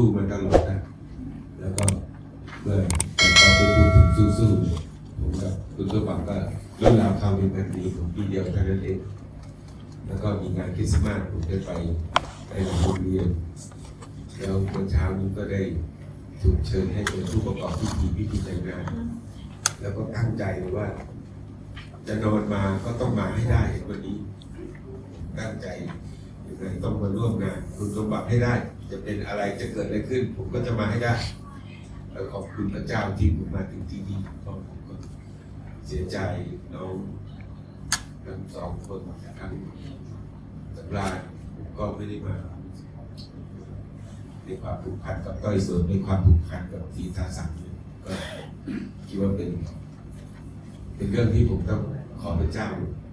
สู้มาตลอดนะ แล้วก็เมื่อต่พอไปพูดถึงสู้ๆผมกับคุณตัวบังก็เรื่องราวคราวเป็นแบบนี้ผมปีเดียวเท่านั้นเองแล้วก็มีงานคริสต์มาสผมได้ไปไปโรงเรียนแล้วเมื่อเช้านี้ก็ได้ถูกเชิญให้เป็นผู้ประกอบพิธีพิธีแต่งงาน แล้วก็ตั้งใจเลยว่า จะนอนมาก็ต้องมาให้ได้วันนี้ ตั้งใจยังไงต้องมาร่วมงานคุณสมบัติให้ได้ จะเป็นอะไรจะเกิดอะไรขึ้น ผมก็จะมาให้ได้แล้วขอบคุณพระเจ้าที่ผมมาถึงที่นี่ก็ผมก็เสียใจน้องทั้งสองคนทั้งสำราญผมก็ไม่ได้มาในความผูกพันกับต้อยสวนในความผูกพันกับทีทาสังก็คิดว่าเป็น เป็นเรื่องที่ผมต้องขอพระเจ้า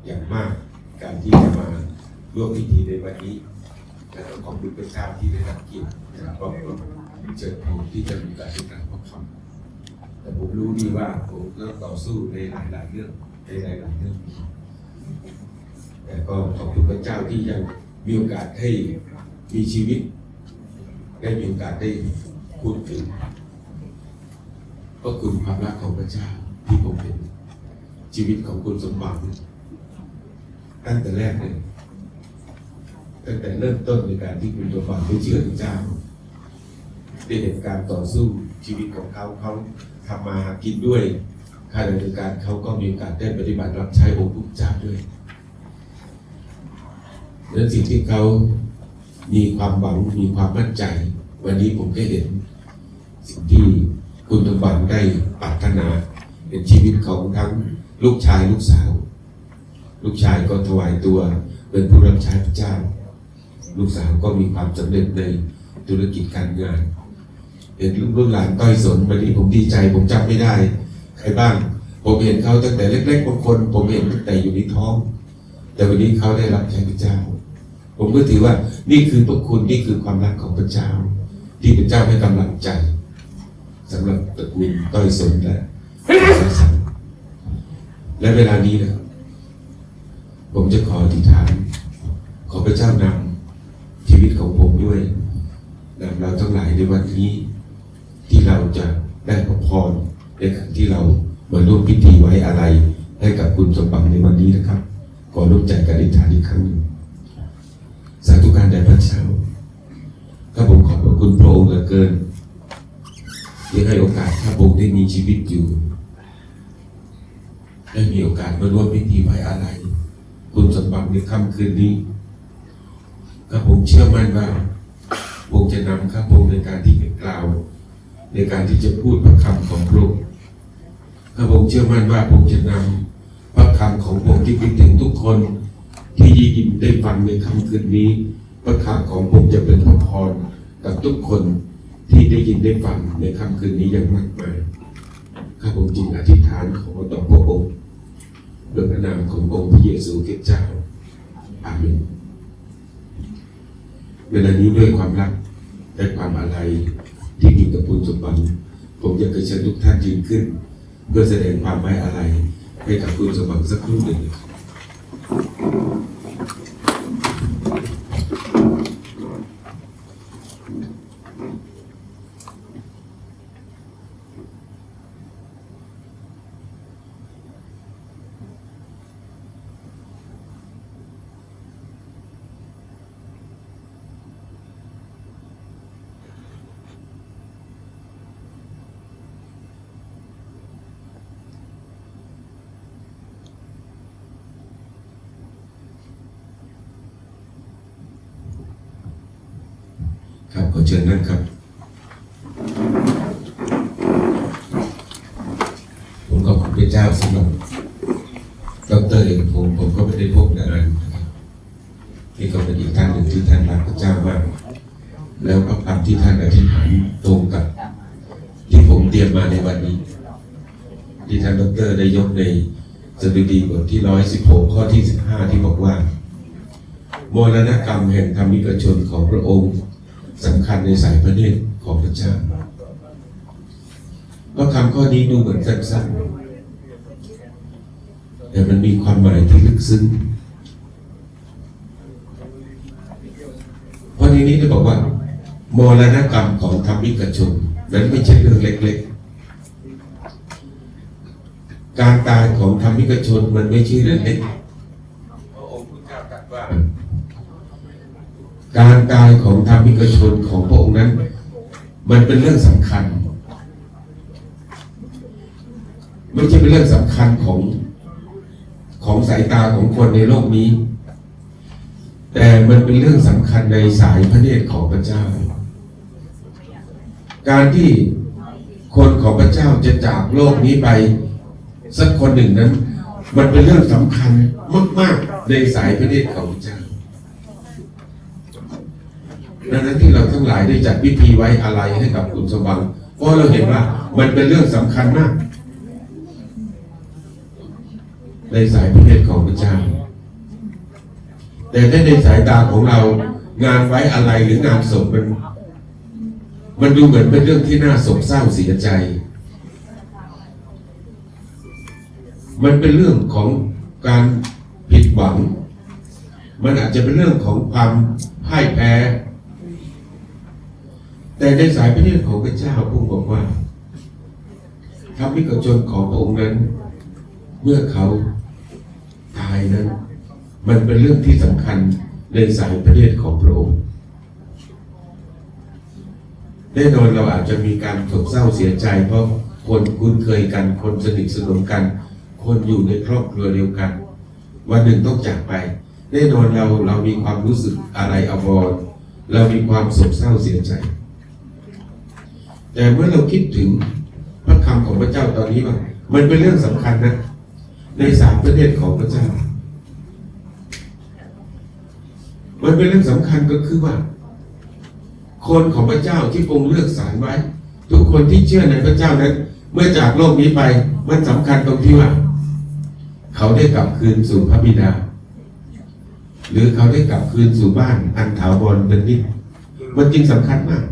อย่างมาก การที่จะมาร่วมพิธีในวันนี้ และก็ขอบคุณพระเจ้าที่ได้รับเกียรติจากครอบครัวเจิดผมที่จะมีการศึกษาพระคำแต่ผมรู้ดีว่าผมต้องต่อสู้ในหลายๆเรื่องในหลายๆเรื่องแต่ก็ขอบคุณพระเจ้าที่ยังมีโอกาสให้มีชีวิต ได้มีโอกาสได้พูดถึงก็คุณความรักของพระเจ้าที่ผมเห็นชีวิตของคุณสมบัติตั้งแต่แรกเลย ตั้งแต่เริ่มต้นในการที่คุณสมบัติได้เชื่อพระเจ้าได้เห็นการต่อสู้ชีวิตของเขาเขาทำมาหากินด้วยขณะเดียวกันเขาก็มีกาสได้ปฏิบัติรับใช้องค์พระเจ้าด้วยและสิ่งที่เขามีความหวังมีความมั่นใจ วันนี้ผมได้เห็น สิ่งที่คุณสมบัติได้ปรารถนาเป็นชีวิตของทั้งลูกชายลูกสาว ลูกชายก็ถวายตัวเป็นผู้รับใช้พระเจ้า ลูกสาวก็มีความสำเร็จในธุรกิจการงาน เห็นลูกหลานต้อยสนวันนี้ผมดีใจผมจำไม่ได้ ใครบ้าง ผมเห็นเขาตั้งแต่เล็กๆบางคน ผมเห็นตั้งแต่อยู่ในท้อง แต่วันนี้เขาได้รับใช้พระเจ้า ผมก็ถือว่านี่คือพระคุณนี่คือความรักของพระเจ้า ที่พระเจ้าให้กำลังใจสำหรับตระกูลต้อยสนและและเวลานี้นะครับผมจะขออธิษฐานขอพระเจ้านำชีวิตของผมด้วยนำเรา ทั้งหลายในวันนี้ ที่เราจะได้พระพรในขณะที่เรามาร่วมพิธีไว้อะไร ให้กับคุณสมบัติในวันนี้นะครับ ขอร่วมใจกันอธิษฐานอีกครั้งหนึ่งสาธุการแด่พระเจ้าข้าผมขอบพระคุณพระองค์เหลือเกิน ที่ให้โอกาสข้าพงได้มีชีวิตอยู่ ได้มีโอกาสมาร่วมพิธีไว้อาลัยคุณสมบัติในค่ำคืนนี้ข้าผมเชื่อมั่นว่า พงจะนำข้าพองในการที่จะกล่าว ในการที่จะพูดพระคำของพระองค์ข้าพองเชื่อมั่นว่าพระองค์จะนำพระคำของพระองค์ที่ไปถึงทุกคน ที่ยินได้ฟังในค่ำคืนนี้ พระคำของพระองค์จะเป็นพระพรกับทุกคนที่ได้ยินได้ฟังในค่ำคืนนี้อย่างมากมายข้าพองจึงอธิษฐานขอต่อพระองค์โดยพระนามขององค์พระเยซูคริสต์เจ้าอาเมน เวลานี้ด้วยความรักและความอะไรที่มีกับคุณสมบัติผมอยากจะเชิญทุกท่านยืนขึ้น เพื่อแสดงความไว้อะไรให้กับคุณสมบัติสักครู่หนึ่ง ครับขอเชิญนั่งครับ ผมขอบคุณพระเจ้าสำหรับดรเอกพงศ์ผมก็ไม่ได้พบนานนะครับที่ก็เป็นอีกท่านหนึ่งที่ท่านรักพระเจ้ามากแล้วก็คำที่ท่านอธิษฐานตรงกับ ที่ผมเตรียมมาในวันนี้ ที่ท่านดรได้ยกในสดุดีบทที่ร้อยสิบหกข้อที่สิบห้าที่บอกว่า มรณกรรมแห่งธรรมิกชนของพระองค์ สำคัญในสายพระเนตรของพระเจ้าเพราะคำข้อนี้ดูเหมือนสั้นๆแต่มันมีความหมายที่ลึกซึ้งเพราะในนี้ได้บอกว่ามมรณกรรมของธรรมิกชนนั้นไม่ใช่เรื่องเล็ก ๆ การตายของธรรมิกชนมันไม่ใช่เรื่องเล็กพระองค์พุทธเจ้าตรัสว่า การตายของธรรมิกชนของพระองค์นั้น มันเป็นเรื่องสำคัญ ไม่ใช่เป็นเรื่องสำคัญของของสายตาของคนในโลกนี้ แต่มันเป็นเรื่องสำคัญในสายพระเนตรของพระเจ้า การที่คนของพระเจ้าจะจากโลกนี้ไป สักคนหนึ่งนั้น มันเป็นเรื่องสำคัญมาก ๆ ในสายพระเนตรของพระเจ้า ดังนั้นที่เราทั้งหลายได้จัดพิธีไว้อะไรให้กับคุณสว่างเพราะเราเห็นว่ามันเป็นเรื่องสำคัญมาก ในสายพระเนตรของพระเจ้า แต่ถ้าในสายตาของเรางานไว้อะไรหรืองานศพมัน มันดูเหมือนเป็นเรื่องที่น่าโศกเศร้าเสียใจ มันเป็นเรื่องของการผิดหวัง มันอาจจะเป็นเรื่องของความพ่ายแพ้ แต่ในสายพระเนตรของพระเจ้าพระองค์บอกว่าทำให้กับชนของพระองค์นั้น เมื่อเขาตายนั้น มันเป็นเรื่องที่สำคัญในสายพระเนตรของพระองค์แน่นอนเราอาจจะมีการโศกเศร้าเสียใจ เพราะคนคุ้นเคยกัน คนสนิทสนมกัน คนอยู่ในครอบครัวเดียวกัน วันหนึ่งต้องจากไป แน่นอนเราเรามีความรู้สึกอะไรอาวรเรามีความโศกเศร้าเสียใจ แต่เมื่อเราคิดถึงพระคำของพระเจ้าตอนนี้ว่ามันเป็นเรื่องสำคัญนะ ในสามประเทศของพระเจ้า มันเป็นเรื่องสำคัญก็คือว่า คนของพระเจ้าที่พระองค์เลือกสรรไว้ ทุกคนที่เชื่อในพระเจ้านั้น เมื่อจากโลกนี้ไปมันสำคัญตรงที่ว่า เขาได้กลับคืนสู่พระบิดา หรือเขาได้กลับคืนสู่บ้านอันถาวรเป็นนิจมันจึงสำคัญมาก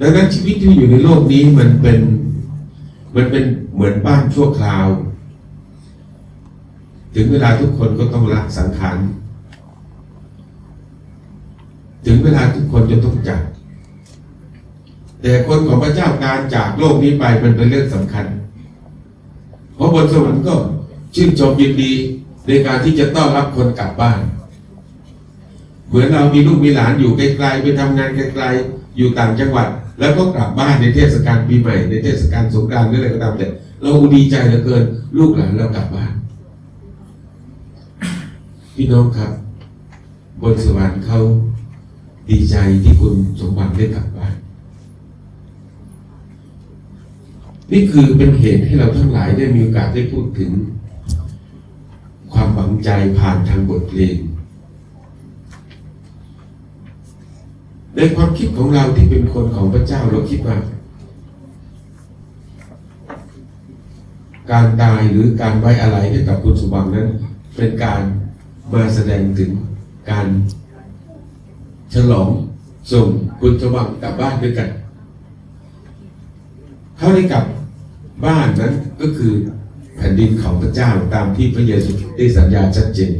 ดังนั้นชีวิตที่อยู่ในโลกนี้มันเป็นมันเป็นเหมือนบ้านชั่วคราว ถึงเวลาทุกคนก็ต้องละสังขารถึงเวลาทุกคนจะต้องจากแต่คนของพระเจ้าการจากโลกนี้ไปมันเป็นเรื่องสำคัญ เพราะบนสวรรค์ก็ชื่นชมยินดีในการที่จะต้อนรับคนกลับบ้าน เหมือนเรามีลูกมีหลานอยู่ไกลๆไปทำงานไกลๆอยู่ต่างจังหวัด แล้วก็กลับบ้านในเทศกาลปีใหม่ในเทศกาลสงกรานต์หรืออะไรก็ตามแต่เราดีใจเหลือเกิน ลูกหลานเรากลับบ้านพี่น้องครับ บนสวรรค์เขาดีใจที่คุณสมบัติได้กลับบ้านนี่คือเป็นเหตุให้เราทั้งหลายได้มีโอกาสได้พูดถึง ความหวังใจผ่านทางบทเพลง ในความคิดของเราที่เป็นคนของพระเจ้าเราคิดว่า การตายหรือการไว้อะไรให้กับคุณสมบัตินั้น เป็นการมาแสดงถึงการฉลองส่งคุณสมบัติกลับบ้านด้วยกันเขาได้กลับบ้านนั้นก็คือแผ่นดินของพระเจ้าตามที่พระเยซูได้สัญญาชัดเจน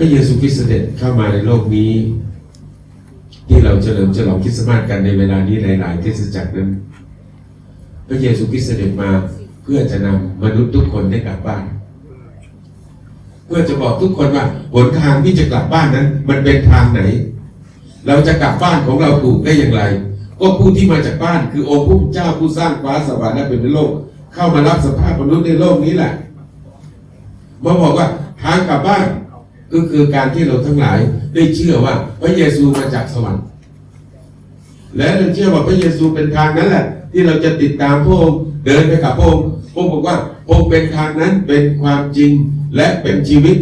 พระเยซูคริสต์เสด็จเข้ามาในโลกนี้ ที่เราเฉลิมฉลองคริสต์มาสกันในเวลานี้หลายๆเทศจักรนั้น พระเยซูคริสต์เสด็จมาเพื่อจะนำมนุษย์ทุกคนได้กลับบ้าน เพื่อจะบอกทุกคนว่าหนทางที่จะกลับบ้านนั้น มันเป็นทางไหน เราจะกลับบ้านของเราถูกได้อย่างไร ก็ผู้ที่มาจากบ้านคือองค์ผู้เจ้าผู้สร้างฟ้าสวรรค์และเป็นโลก เข้ามารับสภาพมนุษย์ในโลกนี้แหละมาบอกว่าทางกลับบ้าน ก็คือการที่เราทั้งหลายได้เชื่อว่าพระเยซูมาจากสวรรค์ และเราเชื่อว่าพระเยซูเป็นทางนั้นแหละ ที่เราจะติดตามพระองค์เดินไปกับพระองค์พระองค์บอกว่าพระองค์เป็นทางนั้นเป็นความจริงและเป็นชีวิต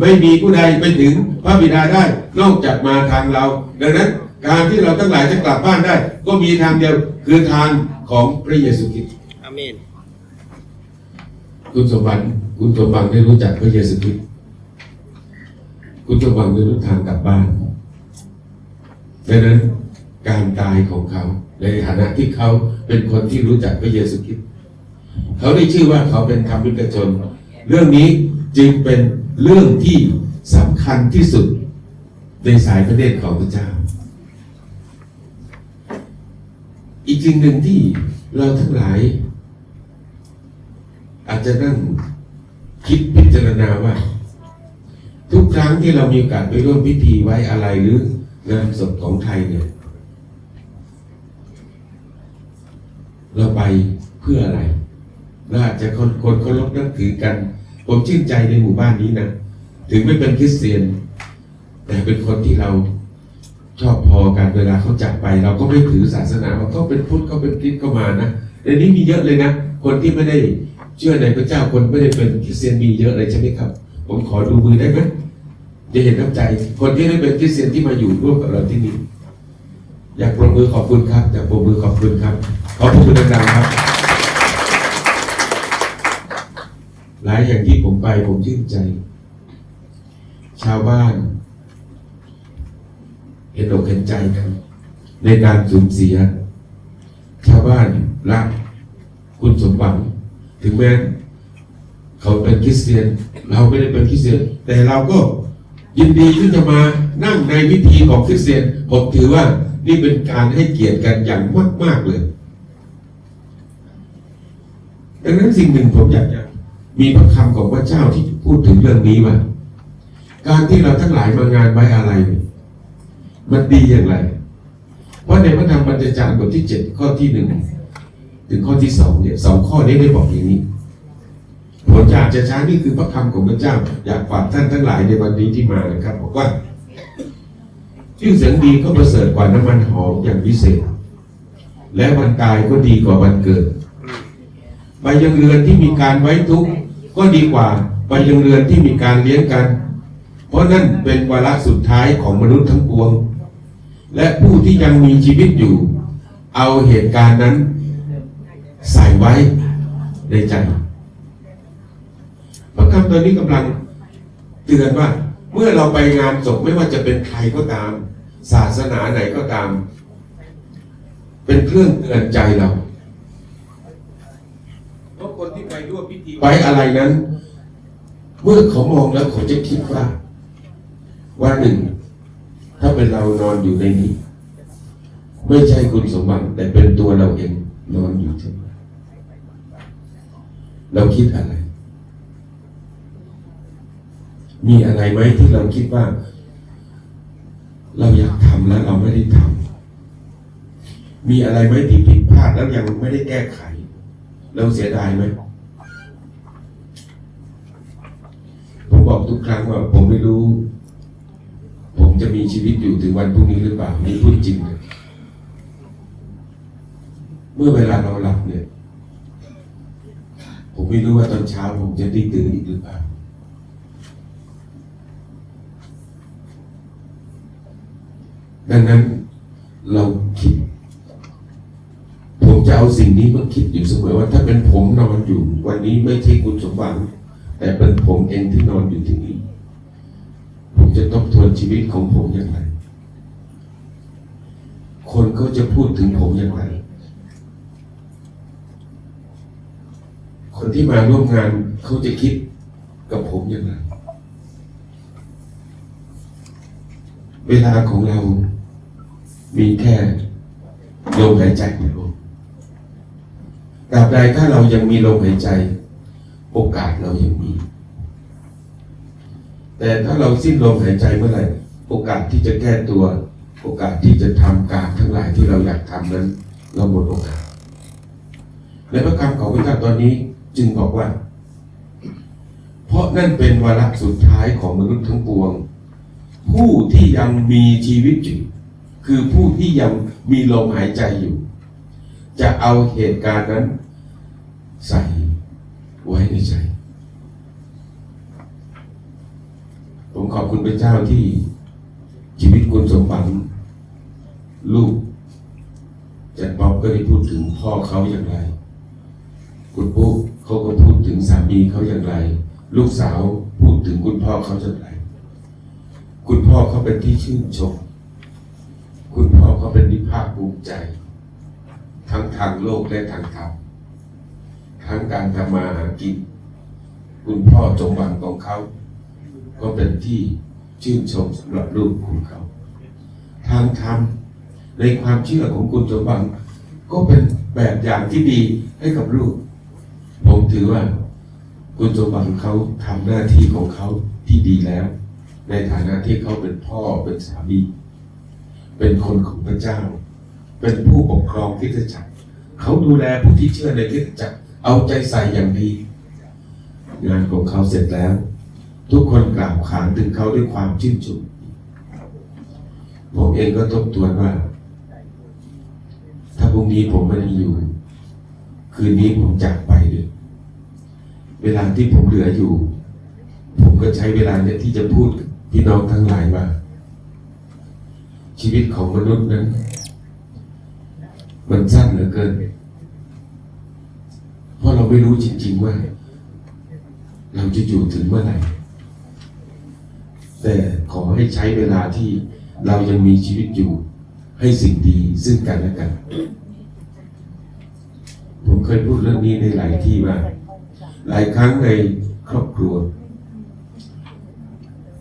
ไม่มีผู้ใดไปถึงพระบิดาได้นอกจากมาทางเรา ดังนั้นการที่เราทั้งหลายจะกลับบ้านได้ ก็มีทางเดียวคือทางของพระเยซูคริสต์อาเมนคุณสมบัติคุณสมบัติได้รู้จักพระเยซูคริสต์ คุณสมบัติได้รู้ทางกลับบ้านดังนั้นการตายของเขา ในฐานะที่เขาเป็นคนที่รู้จักพระเยซูคริสต์เขาได้ชื่อว่าเขาเป็นธรรมิกชน เรื่องนี้จึงเป็นเรื่องที่สำคัญที่สุดในสายพระเนตรของพระเจ้า อีกสิ่งหนึ่งที่เราทั้งหลาย อาจจะนั่งคิดพิจารณาว่า ทุกครั้งที่เรามีโอกาสไปร่วมพิธีไว้อะไรหรืองานศพของไทยเนี่ย เราไปเพื่ออะไรเราอาจจะคนคนเคารพนับถือกัน ผมชื่นใจในหมู่บ้านนี้นะถึงไม่เป็นคริสเตียน แต่เป็นคนที่เราชอบพอกันเวลาเขาจากไป เราก็ไม่ถือศาสนาว่าเขาเป็นพุทธเขาเป็นคริสต์ก็มานะในนี้มีเยอะเลยนะ คนที่ไม่ได้เชื่อในพระเจ้าคนไม่ได้เป็นคริสเตียนมีเยอะเลยใช่ไหมครับ ผมขอดูมือได้ไหมจะเห็นน้ำใจ คนที่ไม่เป็นคริสเตียนที่มาอยู่ร่วมกับเราที่นี่อยากปรบมือขอบคุณครับอยากปรบมือขอบคุณครับ ขอบคุณดังๆครับ หลายอย่างที่ผมไปผมชื่นใจ ชาวบ้าน เห็นอกเห็นใจกัน ในการสูญเสีย ชาวบ้านรักคุณสมบัติถึงแม้เขาเป็นคริสเตียน เราไม่ได้เป็นคริสเตียนแต่เราก็ยินดีที่จะมานั่งในวิธีของคริสเตียนผมถือว่านี่เป็นการให้เกียรติกันอย่างมากๆเลยดังนั้นสิ่งหนึ่งผมอยากจะมีพระคำของพระเจ้าที่พูดถึงเรื่องนี้ว่าการที่เราทั้งหลายมางานไว้อะไร มันดีอย่างไร เพราะในพระธรรมปัญจจารย์บทที่เจ็ดข้อที่หนึ่งถึงข้อที่สองเนี่ยสองข้อนี้ได้บอกอย่างนี้ ผลอยากจะช้านี่คือพระคำของพระเจ้า อยากฝากท่านทั้งหลายในวันนี้ที่มานะครับบอกว่าชื่อเสียงดีก็ประเสริฐกว่าน้ำมันหอมอย่างพิเศษ และวันตายก็ดีกว่าวันเกิดใบยังเรือนที่มีการไว้ทุกข์ก็ดีกว่าใบยังเรือนที่มีการเลี้ยงกัน เพราะนั่นเป็นวาระสุดท้ายของมนุษย์ทั้งปวง และผู้ที่ยังมีชีวิตอยู่ เอาเหตุการณ์นั้น ใส่ไว้ในใจ พระคำตัวนี้กำลังเตือนว่า เมื่อเราไปงานศพไม่ว่าจะเป็นใครก็ตาม ศาสนาไหนก็ตาม เป็นเครื่องเตือนใจเราเพราะคนที่ไปร่วมพิธีไว้อะไรนั้น เมื่อเขามองแล้วเขาจะคิดว่าวันหนึ่ง ถ้าเป็นเรานอนอยู่ในนี้ ไม่ใช่คุณสมบัติแต่เป็นตัวเราเองนอนอยู่ที่เราคิดอะไร มีอะไรไหมที่เราคิดว่า เราอยากทำแล้วเราไม่ได้ทำมีอะไรไหมที่ผิดพลาดแล้วยังไม่ได้แก้ไข เราเสียดายไหมผมบอกทุกครั้งว่า ผมไม่รู้ ผมจะมีชีวิตอยู่ถึงวันพรุ่งนี้หรือเปล่านี่พูดจริงเลยเมื่อเวลาเราหลับเนี่ย ผมไม่รู้ว่าตอนเช้าผมจะได้ตื่นอีกหรือเปล่า ดังนั้นเราคิด ผมจะเอาสิ่งนี้มาคิดอยู่เสมอว่า ถ้าเป็นผมนอนอยู่ วันนี้ไม่ใช่คุณสมบัติแต่เป็นผมเองที่นอนอยู่ที่นี่ ผมจะต้องทวนชีวิตของผมอย่างไร คนเขาจะพูดถึงผมอย่างไร คนที่มาร่วมงานเขาจะคิดกับผมอย่างไร เวลาของเรา มีแค่ลมหายใจเดียวตราบใดถ้าเรายังมีลมหายใจ โอกาสเรายังมี แต่ถ้าเราสิ้นลมหายใจเมื่อไหร่ โอกาสที่จะแก้ตัว โอกาสที่จะทำการทั้งหลายที่เราอยากทำนั้น เราหมดโอกาส และพระคำของพระเจ้าตอนนี้จึงบอกว่า เพราะนั่นเป็นวาระสุดท้ายของมนุษย์ทั้งปวง ผู้ที่ยังมีชีวิตอยู่ คือผู้ที่ยังมีลมหายใจอยู่ จะเอาเหตุการณ์นั้น ใส่ไว้ในใจ ผมขอบคุณพระเจ้าที่ชีวิตคุณสมบัติลูกจัดป๊อบก็ได้พูดถึงพ่อเขาอย่างไร คุณปุ๊เขาก็พูดถึงสามีเขาอย่างไร ลูกสาวพูดถึงคุณพ่อเขาอย่างไร คุณพ่อเขาเป็นที่ชื่นชม เขาเป็นที่ภาคภูมิใจ ทั้งทางโลกและทางธรรมทั้งการทำมาหากิน คุณพ่อจงหวังของเขา ก็เป็นที่ชื่นชมสำหรับลูกของเขา ทางธรรมในความเชื่อของคุณสมบัติก็เป็นแบบอย่างที่ดีให้กับลูก ผมถือว่า คุณสมบัติเขาทำหน้าที่ของเขาที่ดีแล้ว ในฐานะที่เขาเป็นพ่อเป็นสามี เป็นคนของพระเจ้า เป็นผู้ปกครองคริสตจักรเขาดูแลผู้ที่เชื่อในคริสตจักรเอาใจใส่อย่างดี งานของเขาเสร็จแล้ว ทุกคนกล่าวขานถึงเขาด้วยความชื่นชมผมเองก็ทบทวนว่า ถ้าพรุ่งนี้ผมไม่ได้อยู่ คืนนี้ผมจากไปเลยเวลาที่ผมเหลืออยู่ ผมก็ใช้เวลาเนี้ยที่จะพูดพี่น้องทั้งหลายว่า ชีวิตของมนุษย์นั้นมันสั้นเหลือเกิน เพราะเราไม่รู้จริง ๆ ว่า เราจะอยู่ถึงเมื่อไหร่ แต่ขอให้ใช้เวลาที่เรายังมีชีวิตอยู่ ให้สิ่งดีซึ่งกันและกัน ผมเคยพูดเรื่องนี้ในหลายที่ว่า หลายครั้งในครอบครัว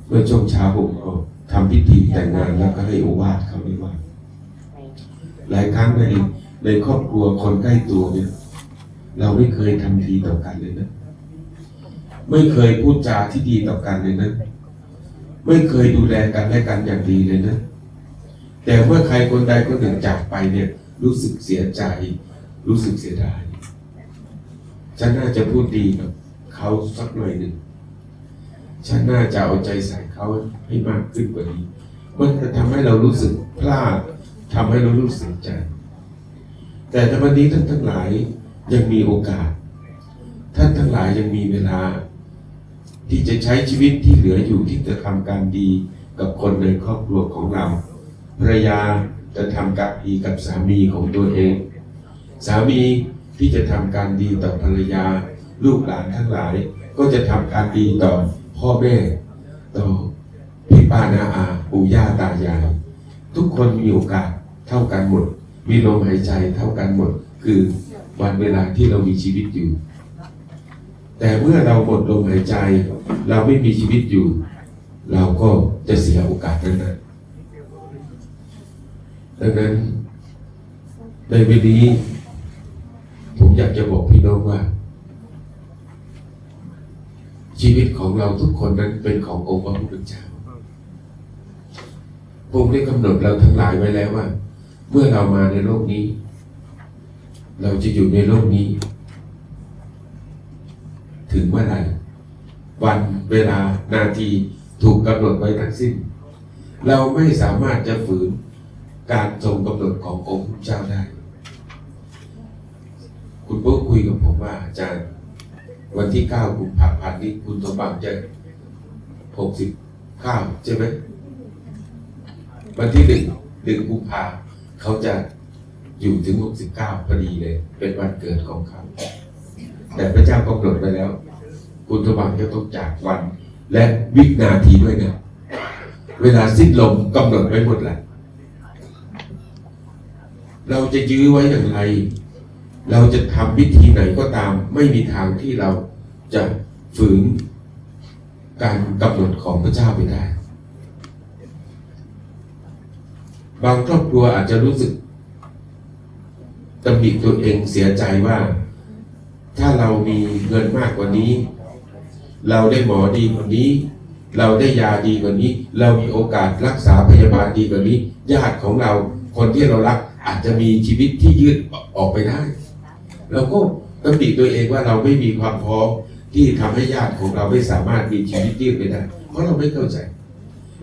เมื่อช่วงเช้าผมก็ ทำพิธีแต่งงานแล้วก็ให้โอวาทเขาด้วยว่า หลายครั้งในในครอบครัวคนใกล้ตัวเนี่ย เราไม่เคยทำดีต่อกันเลยนะ ไม่เคยพูดจาที่ดีต่อกันเลยนะ ไม่เคยดูแลกันและกันอย่างดีเลยนะ แต่เมื่อใครคนใดคนหนึ่งจากไปเนี่ย รู้สึกเสียใจ รู้สึกเสียดายฉันน่าจะพูดดีกับเขาสักหน่อยหนึ่ง ฉันน่าจะเอาใจใส่เขาให้มากขึ้นกว่านี้ มันจะทำให้เรารู้สึกพลาดทำให้เรารู้สึกใจ แต่ถ้าวันนี้ท่านทั้งหลายยังมีโอกาส ท่านทั้งหลายยังมีเวลา ที่จะใช้ชีวิตที่เหลืออยู่ที่จะทำการดีกับคนในครอบครัวของเราภรรยาจะทำการดีกับสามีของตัวเอง สามีที่จะทำการดีต่อภรรยา ลูกหลานทั้งหลายก็จะทำการดีต่อ พ่อแม่ต่อพี่ป้านาอาปู่ย่าตายายทุกคนมีโอกาสเท่ากันหมด มีลมหายใจเท่ากันหมด คือวันเวลาที่เรามีชีวิตอยู่ แต่เมื่อเราหมดลมหายใจ เราไม่มีชีวิตอยู่ เราก็จะเสียโอกาสนั้นนะดังนั้นในวันนี้ ผมอยากจะบอกพี่น้องว่า ชีวิตของเราทุกคนนั้นเป็นขององค์พระผู้เป็นเจ้าผมได้กำหนดเราทั้งหลายไว้แล้วว่า เมื่อเรามาในโลกนี้ เราจะอยู่ในโลกนี้ ถึงเมื่อไหร่วันเวลานาทีถูกกำหนดไว้ทั้งสิ้น เราไม่สามารถจะฝืนการทรงกำหนดขององค์พระเจ้าได้ คุณปุ๊กคุยกับผมว่าอาจารย์ วันที่เก้ากุมภาพันธ์นี้คุณสมบัติจะหกสิบเก้าใช่ไหมวันที่หนึ่งหนึ่งกุมภาเขาจะอยู่ถึงหกสิบเก้าพอดีเลย เป็นวันเกิดของเขาแต่พระเจ้ากำหนดไปแล้ว คุณสมบัติจะต้องจากวัน และวินาทีด้วยนะเวลาสิ้นลมกำหนดไว้หมดแหละเราจะยื้อไว้อย่างไร เราจะทำวิธีไหนก็ตาม ไม่มีทางที่เราจะฝืนการกำหนดของพระเจ้าไปได้ บางครอบครัวอาจจะรู้สึกตำหนิตัวเองเสียใจว่า ถ้าเรามีเงินมากกว่านี้ เราได้หมอดีกว่านี้ เราได้ยาดีกว่านี้ เรามีโอกาสรักษาพยาบาลดีกว่านี้ ญาติของเราคนที่เรารักอาจจะมีชีวิตที่ยืดออกไปได้ เราก็ตำหนิตัวเองว่าเราไม่มีความพร้อมที่ทำให้ญาติของเราไม่สามารถมีชีวิตยืดไปได้ เพราะเราไม่เข้าใจ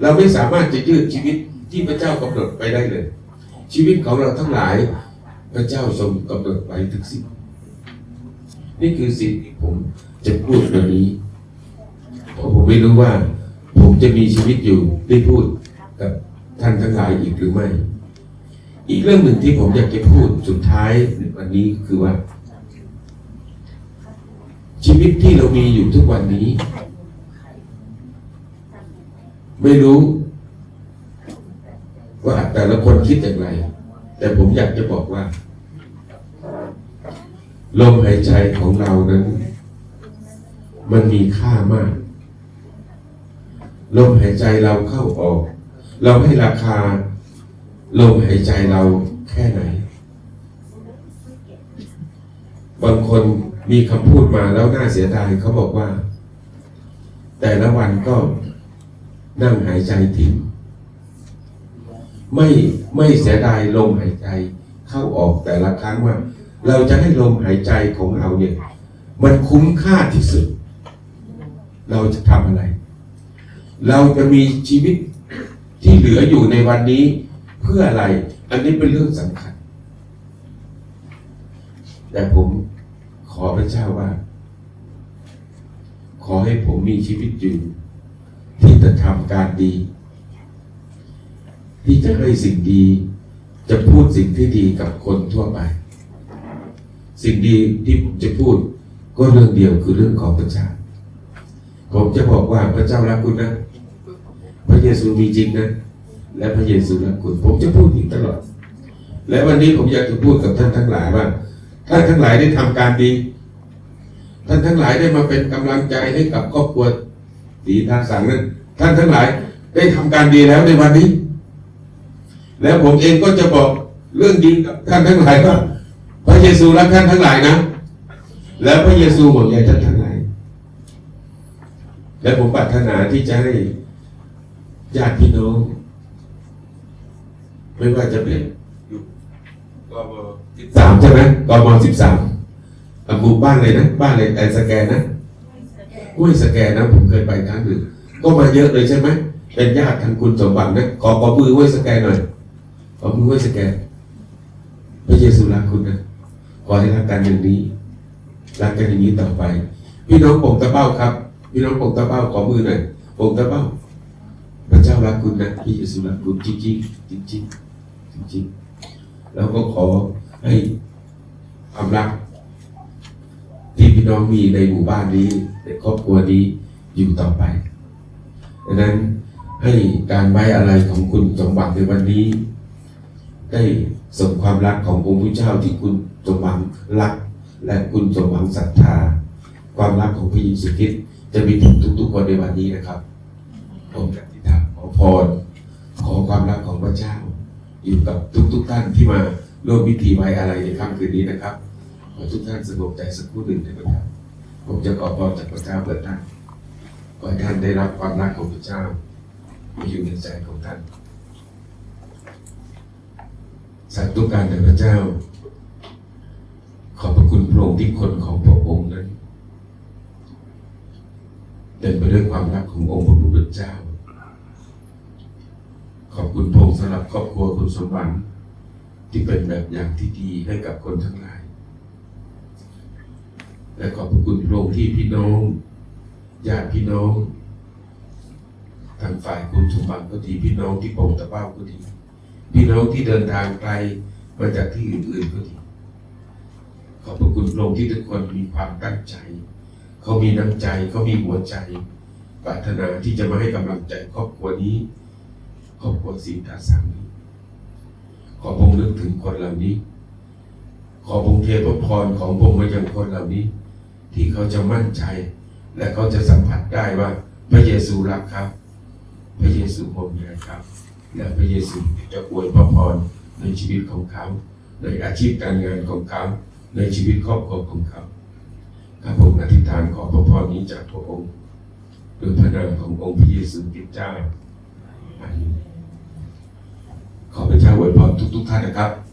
เราไม่สามารถจะยืดชีวิตที่พระเจ้ากำหนดไปได้เลย ชีวิตของเราทั้งหลาย พระเจ้าทรงกำหนดไว้ทั้งสิ้นนี่คือสิ่งที่ผมจะพูดวันนี้เพราะผมไม่รู้ว่า ผมจะมีชีวิตอยู่ได้พูดกับท่านทั้งหลายอีกหรือไม่ อีกเรื่องหนึ่งที่ผมอยากจะพูดสุดท้ายในวันนี้คือว่า ชีวิตที่เรามีอยู่ทุกวันนี้ ไม่รู้ ว่าแต่ละคนคิดอย่างไร แต่ผมอยากจะบอกว่า ลมหายใจของเรานั้น มันมีค่ามาก ลมหายใจเราเข้าออก เราให้ราคา ลมหายใจเราแค่ไหน บางคนมีคำพูดมาแล้วน่าเสียดายเขาบอกว่า แต่ละวันก็นั่งหายใจทิ้งไม่ไม่เสียดายลมหายใจเข้าออกแต่ละครั้งว่า เราจะให้ลมหายใจของเราเนี่ย มันคุ้มค่าที่สุด เราจะทำอะไร เราจะมีชีวิตที่เหลืออยู่ในวันนี้ เพื่ออะไร อันนี้เป็นเรื่องสำคัญ แต่ผมขอพระเจ้าว่า ขอให้ผมมีชีวิตอยู่ ที่จะทำการดี ที่จะให้สิ่งดี จะพูดสิ่งที่ดีกับคนทั่วไป สิ่งดีที่ผมจะพูด ก็เรื่องเดียวคือเรื่องของพระเจ้า ผมจะบอกว่าพระเจ้ารักคุณนะ พระเยซูมีจริงนะ และพระเยซูรักคุณผมจะพูดอีกตลอด และวันนี้ผมอยากจะพูดกับท่านทั้งหลายว่าท่านทั้งหลายได้ทำการดี ท่านทั้งหลายได้มาเป็นกำลังใจให้กับครอบครัวสีทางสังนั้น ท่านทั้งหลายได้ทำการดีแล้วในวันนี้ แล้วผมเองก็จะบอกเรื่องดีกับท่านทั้งหลายว่าพระเยซูรักท่านทั้งหลายนะ แล้วพระเยซูห่วงใยท่านทั้งหลาย และผมปรารถนาที่จะให้ญาติพี่น้อง ไม่ว่าจะเป็นอยู่กมสิบสามใช่ไหมกมสิบสามหมู่บ้านเลยนะ บ้านเลยแต่สแกนนะห้วยสแกนนะผมเคยไปครั้งหนึ่งก็มาเยอะเลยใช่ไหมเป็นญาติทางคุณสมบัตินะขอขอมือห้วยสแกนหน่อยขอมือห้วยสแกนพระเยซูรักคุณนะขอให้รักกันอย่างนี้รักกันอย่างนี้ต่อไป พี่น้องปงตะเป้าครับ พี่น้องปงตะเป้าขอมือหน่อยปงตะเป้าพระเจ้ารักคุณนะพระเยซูรักคุณจริงจริงๆจริงๆ จริงๆ แล้วก็ขอให้ความรัก ที่พี่น้องมีในหมู่บ้านนี้ ในครอบครัวนี้อยู่ต่อไปดังนั้นให้การไว้อะไรของคุณสมบัติในวันนี้ ได้ส่งความรักขององค์พระเจ้าที่คุณสมหวังรัก และคุณสมหวังศรัทธา ความรักของพระเยซูคริสต์จะมีถึงทุกๆคนในวันนี้นะครับผมจะติดตามขอพรขอความรักของพระเจ้า อยู่กับทุกๆท่านที่มาร่วมพิธีไว้อะไรในค่ำคืนนี้นะครับขอทุกท่านสงบใจสักครู่หนึ่งนะครับผมจะขอพรจากพระเจ้าเปิดท่านขอให้ท่านได้รับความรักของพระเจ้ามาอยู่ในใจของท่านสาธุการแด่พระเจ้า ขอบพระคุณพระองค์ที่คนของพระองค์นั้นเต็มไปด้วยความรักขององค์พระผู้เป็นเจ้า ขอบคุณพงค์สำหรับครอบครัวคุณสมบัติที่เป็นแบบอย่างที่ดีให้กับคนทั้งหลาย และขอบคุณพระองค์ที่พี่น้องญาติพี่น้อง ทางฝ่ายคุณสมบัติก็ดีพี่น้องที่ปงตะเป้าก็ดี พี่น้องที่เดินทางไกลมาจากที่อื่นๆก็ดีขอบพระคุณพระองค์ที่ทุกคนมีความตั้งใจ เขามีน้ำใจเขามีหัวใจปรารถนาที่จะมาให้กำลังใจครอบครัวนี้ ครอบครัวสีตาสังนี้ขอพงค์นึกถึงคนเหล่านี้ ขอพงค์เทพพรของพงค์มายังคนเหล่านี้ ที่เขาจะมั่นใจ และเขาจะสัมผัสได้ว่า พระเยซูรักครับ พระเยซูห่วงใยครับ และพระเยซูจะอวยพระพรในชีวิตของเขาในอาชีพการงานของเขาในชีวิตครอบครัวของเขาข้าพงอธิษฐานขอพระพรนี้จากพระองค์โดยพระนามขององค์พระเยซูคริสต์เจ้าอาเมน ขอพระเจ้าอวยพรทุกๆท่านนะครับสวัสดีครับ